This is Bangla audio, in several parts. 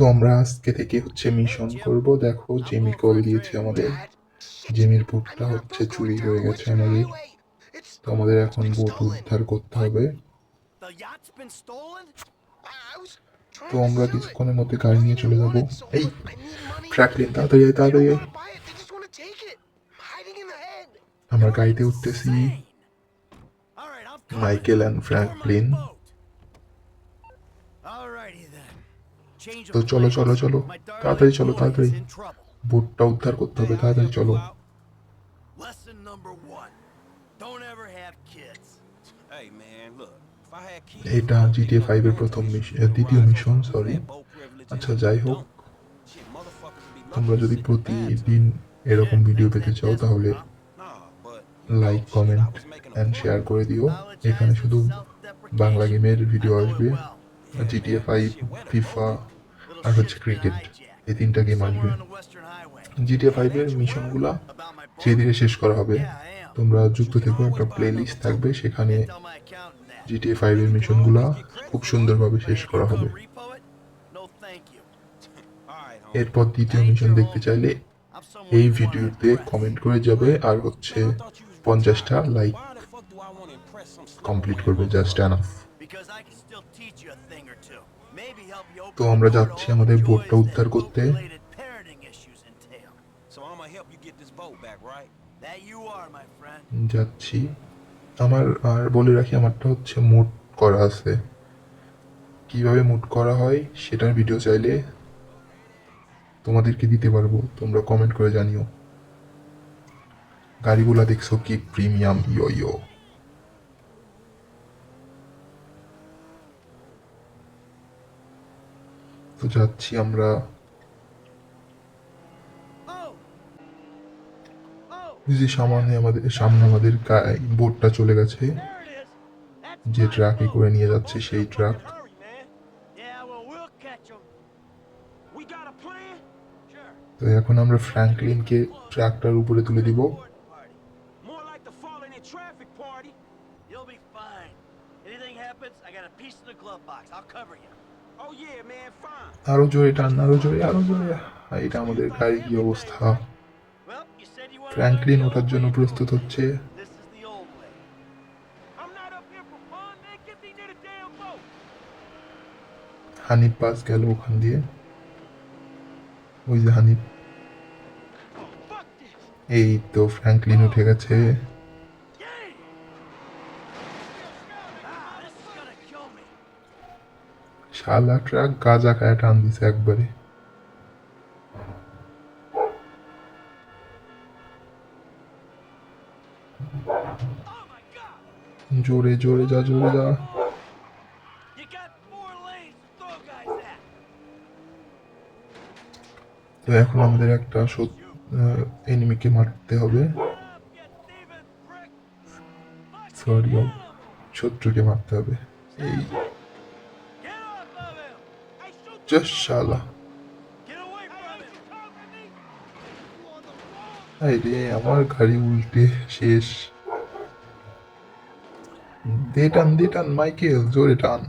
তো আমরা আজকে থেকে হচ্ছে মিশন করব। দেখো জেমি কল দিয়েছে আমাদের। জেমির বুটটা হচ্ছে চুরি হয়ে গেছে আমাদের তো আমাদের এখন বুট উদ্ধার করতে হবে? তো আমরা কিছুক্ষণের মধ্যে গাড়ি নিয়ে চলে যাব। এই ফ্র্যাঙ্কলিন তাড়াতাড়ি আয়, তাড়াতাড়ি। আমরা গাড়িতে উঠতেছি. মাইকেল অ্যান্ড ফ্র্যাঙ্কলিন তো চলো চলো চলো। তাড়াতাড়ি চলো তাড়াতাড়ি. বুটটা উদ্ধার করতে হবে তাড়াতাড়ি চলো। এটা জিটিএ ফাইভের প্রথম মিশন দ্বিতীয় মিশন সরি আচ্ছা যাই হোক। তোমরা যদি প্রতিদিন এরকম ভিডিও পেতে চাও তাহলে লাইক কমেন্ট অ্যান্ড শেয়ার করে দিও। এখানে শুধু বাংলা গেমের ভিডিও আসবে। জিটিএ ফাইভ ফিফা আর হচ্ছে ক্রিকেট এই তিনটা গেম আসবে. জিটিএ ফাইভের মিশনগুলা ধীরে ধীরে শেষ করা হবে. তোমরা যুক্ত থেকো, একটা প্লে লিস্ট থাকবে, সেখানে. জিটিএ ফাইভের মিশনগুলা খুব সুন্দরভাবে শেষ করা হবে. এরপর দ্বিতীয় মিশন দেখতে চাইলে এই ভিডিওতে কমেন্ট করে যাবে, আর হচ্ছে পঞ্চাশটা লাইক কমপ্লিট করবে জাস্ট অ্যানাফ তো আমরা যাচ্ছি আমাদের বোটটা উদ্ধার করতে। যাচ্ছি। আমার আর বলে রাখি আমারটা হচ্ছে মুট করা আছে। কীভাবে মুট করা হয় সেটার ভিডিও চাইলে তোমাদেরকে দিতে পারব তোমরা কমেন্ট করে জানিও। গাড়িগুলা দেখছ কি প্রিমিয়াম ইয়ো ইয়ো। তো যাচ্ছি আমরা। যে সামনে আমাদের সামনে আমাদের বোটটা চলে গেছে। যে ট্রাকে করে নিয়ে যাচ্ছে সেই ট্রাক. তো এখন আমরা ফ্র্যাঙ্কলিনকে ট্রাকটার উপরে তুলে দিব Boarding party. More like the falling in traffic party. You'll be fine. Anything happens, I got a piece in the glove box. I'll cover you. Oh yeah, আরও জোরে টান আরও জোরে আরও জোরে। এটা আমাদের গাড়ির কি অবস্থা? ফ্র্যাঙ্কলিন ওঠার জন্য প্রস্তুত হচ্ছে। হানিফ পাস গেল ওখান দিয়ে। ওই যে হানিফ। এই তো ফ্র্যাঙ্কলিন উঠে গেছে। একবারে। জোরে জোরে যা, জোরে তো এখন আমাদের একটা এনিমি কে মারতে হবে। সরি শত্রুকে মারতে হবে। জাস্ট শালা! এই রে আমার গাড়ি উল্টে শেষ। দে টান দে টান মাইকেল জোরে টান।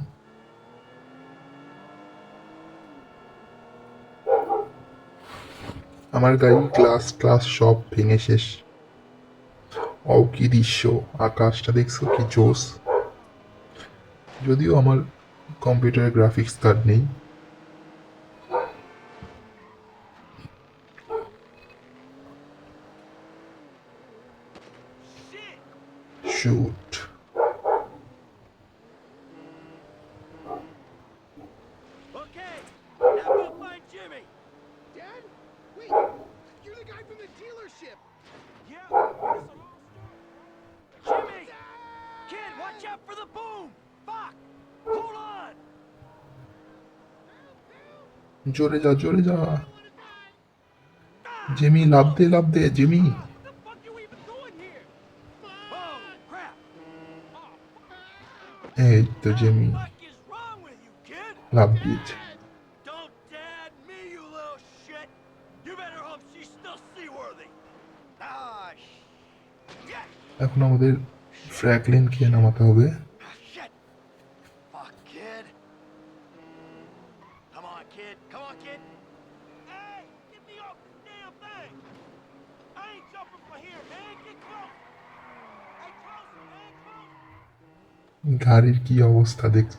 আমার গাড়ি গ্লাস ক্লাস সব ভেঙে শেষ। ও কি দৃশ্য আকাশটা দেখছ কি জোস যদিও আমার কম্পিউটারে গ্রাফিক্স কার্ড নেই। Shit. Shoot Okay, now go find Jimmy. Dad? Wait, you're the guy from the dealership. Yeah. It's a long story. Jimmy! Kid, watch out for the boom! Fuck! Hold on! জোরে যা জোরে যা জেমি লাভ দে লাভ দে Jamie she's still seaworthy! Ah, shit! এখন আমাদের ফ্র্যাঙ্কলিনকে নামাতে হবে jumping for here, man. Get close. Hey, closer, man, close. গাড়ির কি অবস্থা দেখছ?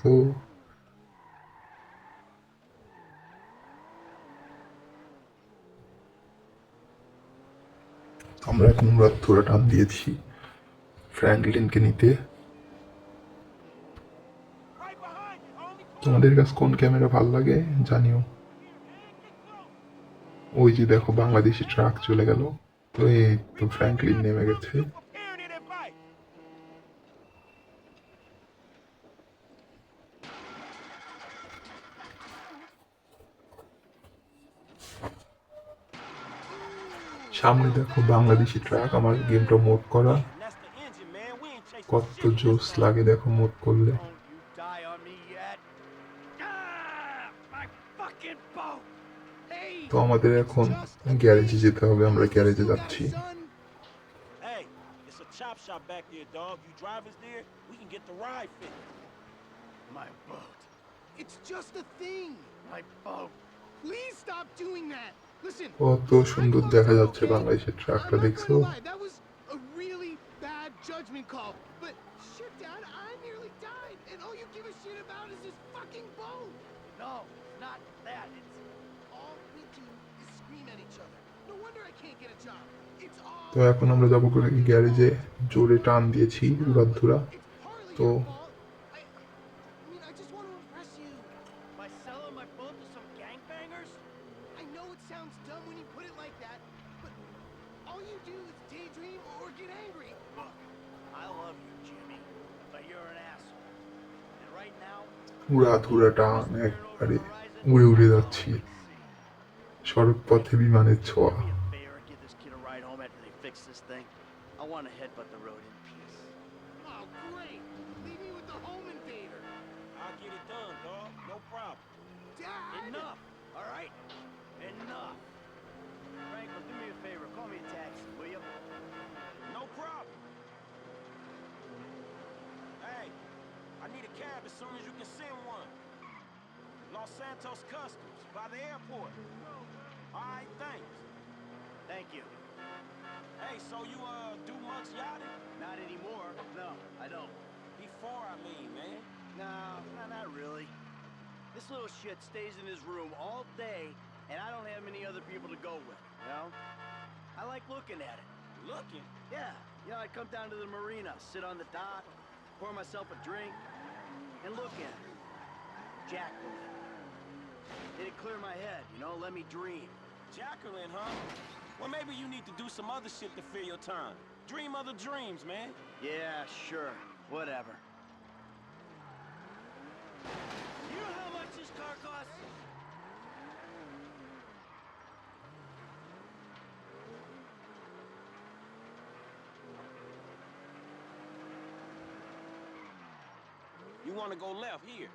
আমরা এখন রাত ধরে টান দিয়েছি। ফ্র্যাঙ্কলিনকে নিতে। তোমাদের কাছে কোন ক্যামেরা ভালো লাগে জানিও. ওই যে দেখো, বাংলাদেশি ট্রাক চলে গেল। তো এই তো ফ্র্যাঙ্কলিন নেমে গেছে। সামনে দেখো বাংলাদেশি ট্রাক আমার গেমটা মোট করা কত জোস লাগে দেখো মোট করলে তো আমাদের এখন গ্যারেজে যেতে হবে আমরা গ্যারেজে যাচ্ছি It's just a thing. My boat. Please stop doing that. কত সুন্দর দেখা যাচ্ছে বাংলাদেশের ট্রাকটা, দেখছ? তো এখন আমরা যাব গ্যারেজে জোরে টান দিয়েছি উড়ার ধুরা তো উড়াধুরা টান একবারে উড়ে উড়ে যাচ্ছি সড়ক পথে বিমানের ছোঁয়া do me a favor and give this kid a ride home after they fix this thing. I want to headbutt the road in peace. Oh, great. Leave me with the home invader. I'll get it done, dog. No problem. Dad! Enough, all right? Enough. Franklin, do me a favor. Call me a taxi, will you? No problem. Hey, I need a cab as soon as you can send one. Los Santos Customs, by the airport. All right, thanks. Thank you. Hey, so you uh do much yachting? Not anymore. No, I don't. Before, I mean, man. No, no, not really. This little shit stays in his room all day, and I don't have many other people to go with, you know? I like looking at it. Looking. Yeah, you know, I'd come down to the marina, sit on the dock, pour myself a drink, and look at it. Jacqueline. Did It'd clear my head, you know, let me dream. Jacqueline, huh? Well, maybe you need to do some other shit to fill your time. Dream other dreams, man. Yeah, sure, whatever. You know how much this car costs? You want to go left here.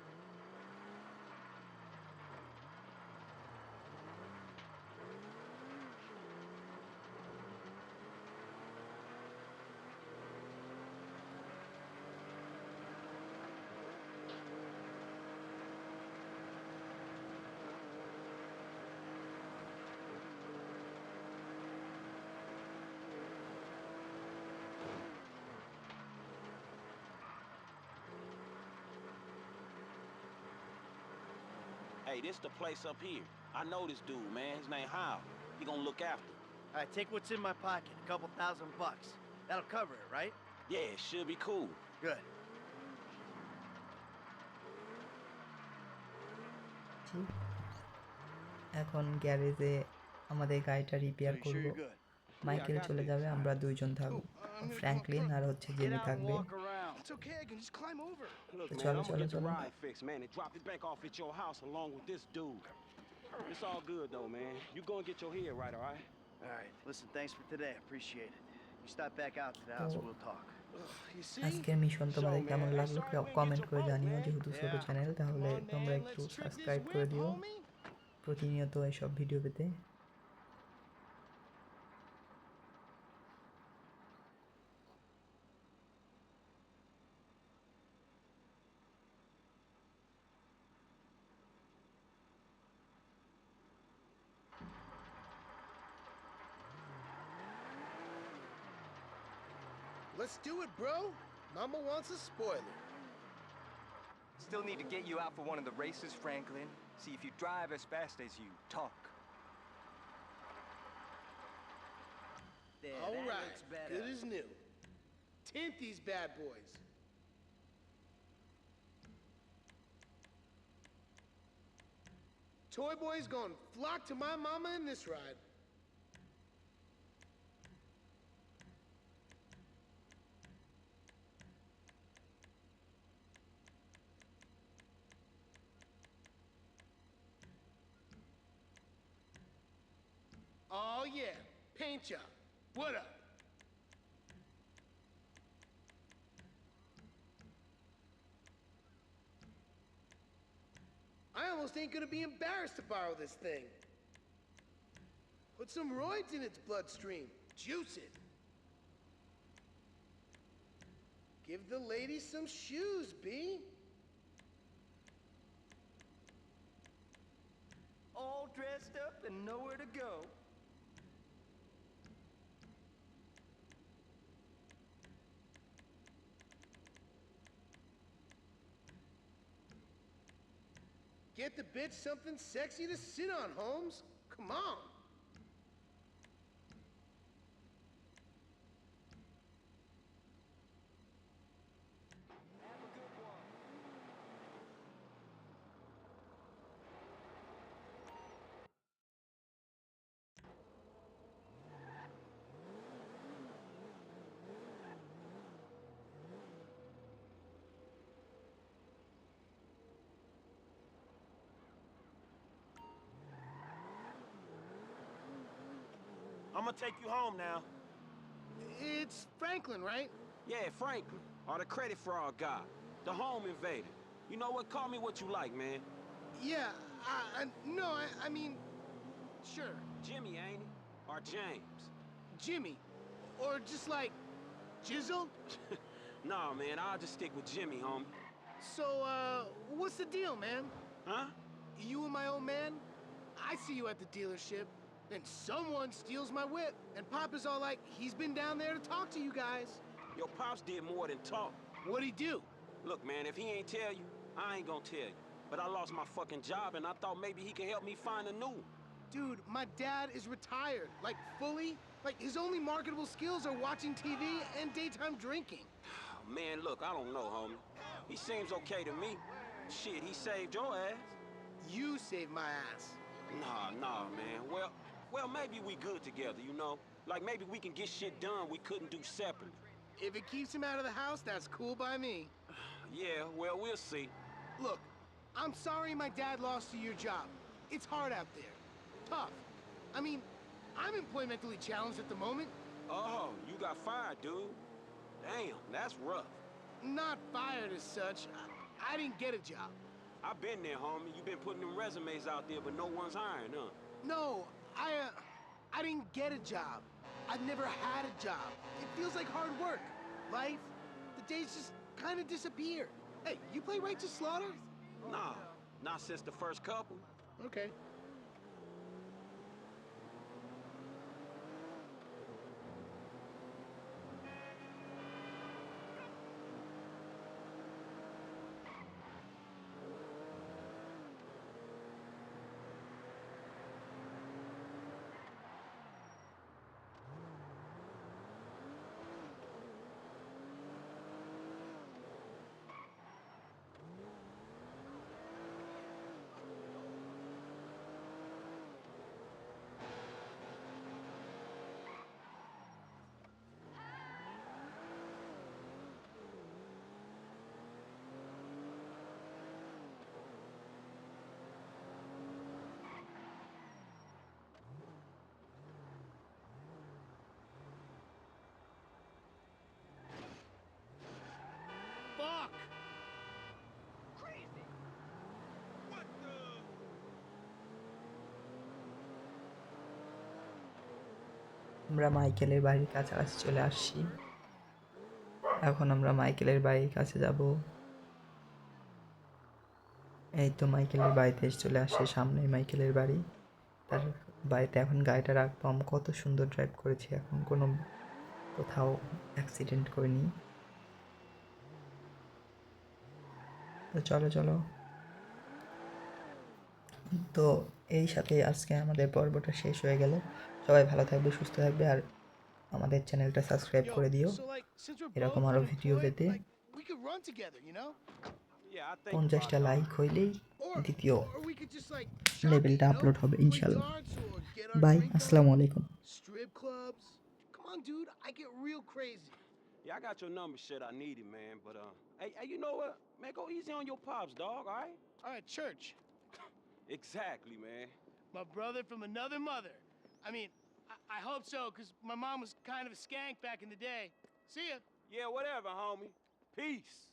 Hey, this the place up here. I know this dude, man. His name Hal. He gonna look after. me. All right, take what's in my pocket, a couple thousand bucks. That'll cover it, right? Yeah, it should be cool. Good. এখন গ্যারেজে আমাদের গাড়িটা রিপেয়ার করব মাইকেল চলে যাবে আমরা দুইজন থাকব ফ্র্যাঙ্কলিন আর হচ্ছে জেমি থাকবে walk around. It's okay, I can just climb over. Look, So man, chalo, I'm gonna chalo, get the chalo. ride fixed, man, and drop it back off at your house along with this dude. It's all good though, man. You go and get your head right, all right? All right, listen, thanks for today. I appreciate it. You stop back out to the house, Oh. we'll talk. You see? আজকের মিশন তোমাদের কেমন লাগলো কমেন্ট করে জানিও যেহেতু ছোট চ্যানেল তাহলে তোমরা একটু সাবস্ক্রাইব করে দিও প্রতিনিয়ত এসব ভিডিও পেতে Let's do it, bro. Mama wants a spoiler. Still need to get you out for one of the races, Franklin. See if you drive as fast as you talk. There, All right, good as new. Tint these bad boys. Toy boys gonna flock to my mama in this ride. Oh yeah, paint job. What up? I almost ain't gonna be embarrassed to borrow this thing. Put some roids in its bloodstream. Juice it. Give the lady some shoes, B. All dressed up and nowhere to go. Get the bitch something sexy to sit on, Holmes. Come on. I'm gonna take you home now. It's Franklin, right? Yeah, Franklin, or the credit fraud guy, the home invader. You know what? Call me what you like, man. Yeah, I, I no, I, I mean, sure, Jimmy, ain't he? Or James? Jimmy, or just like Jizzle. nah, man, I'll just stick with Jimmy, homie. So, uh, what's the deal, man? Huh? You and my old man? I see you at the dealership, then someone steals my whip, and Papa's all like, he's been down there to talk to you guys. Your pops did more than talk. What'd he do? Look, man, if he ain't tell you, I ain't gonna tell you. But I lost my fucking job, and I thought maybe he could help me find a new one. Dude, my dad is retired, like fully. Like his only marketable skills are watching TV and daytime drinking. Man, look, I don't know, homie. He seems okay to me. Shit, he saved your ass. You saved my ass. Nah, nah, man. Well, well, maybe we good together, you know? Like maybe we can get shit done we couldn't do separately. If it keeps him out of the house, that's cool by me. Yeah, well, we'll see. Look, I'm sorry my dad lost you your job. It's hard out there. Tough. I mean, I'm employmentally challenged at the moment. Oh, you got fired, dude. Damn, that's rough. Not fired as such. I, I didn't get a job. I've been there, homie. You've been putting them resumes out there, but no one's hiring, huh? No, I, uh, I didn't get a job. I've never had a job. It feels like hard work. Life, the days just kind of disappear. Hey, you play Righteous Slaughter? Nah, not since the first couple. Okay. আমরা মাইকেলের বাড়ির কাছাকাছি চলে আসছি। এখন আমরা মাইকেলের বাড়ির কাছে যাব। এই তো মাইকেলের বাড়িতে এসে চলে আসছে সামনে মাইকেলের বাড়ি। তার বাড়িতে এখন গাড়িটা রাখব। আমি কত সুন্দর ড্রাইভ করেছি। এখন কোনো কোথাও অ্যাক্সিডেন্ট করিনি। তো চলো চলো। তো এই সাথে আজকে আমাদের পর্বটা শেষ হয়ে গেল। সবাই ভালো থাকবে সুস্থ থাকবে আর আমাদের চ্যানেলটা সাবস্ক্রাইব করে দিও এরকম both আরও ভিডিও পেতে we could run together, you know? Yeah, I think পঞ্চাশটা. লাইক হইলেই দ্বিতীয় or we could just like লেভেলটা আপলোড হবে ইনশাল্লাহ বাই আসসালামু আলাইকুম clubs. Come on, dude. I get real crazy. Yeah, I got your number, shit. I need it, man. But uh, hey, hey, you know what? Man, go easy on your pops, dog. All right? All right, church. Exactly, man. My brother from another mother. I mean, I hope so, because my mom was kind of a skank back in the day. See ya. Yeah, whatever, homie. Peace.